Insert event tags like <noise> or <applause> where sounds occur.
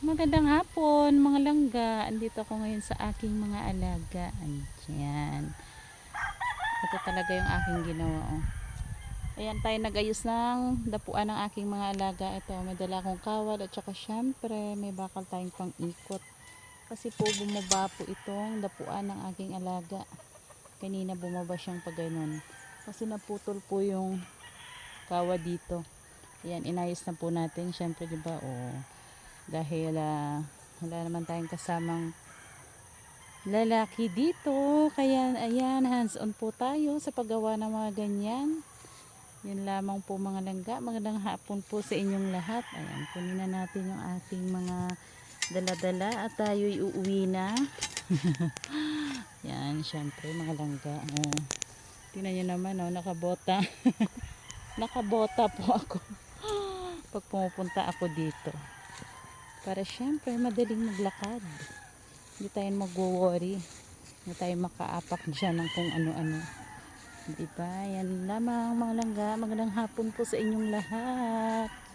Magandang hapon mga langga. Andito ako ngayon sa aking mga alaga. Ayan. Ito talaga yung aking ginawa. Oh. Ayan tayo nagayos ng dapuan ng aking mga alaga. Ito may dala akong kawad at saka syempre may bakal tayong pang ikot. Kasi po bumaba po itong dapuan ng aking alaga. Kanina bumaba siyang ganun. Kasi naputol po yung kawad dito. Ayan, inayos na po natin. Syempre, di ba, oh, dahil ah, wala naman tayong kasamang lalaki dito. Kaya, ayan, hands on po tayo sa paggawa ng mga ganyan. Yun lamang po mga langga. Magandang hapon po sa inyong lahat. Ayan, kunin na natin yung ating mga dala-dala at tayo'y uuwi na. <laughs> Yan, syempre mga langga. Oh. Tingnan nyo naman, oh, nakabota. <laughs> nakabota po ako pag pumupunta ako dito para syempre madaling maglakad. Hindi tayo magwo-worry. Hindi tayo makaapak dyan ng kung ano-ano. Di ba? Yan lamang mga langga. Magandang hapon po sa inyong lahat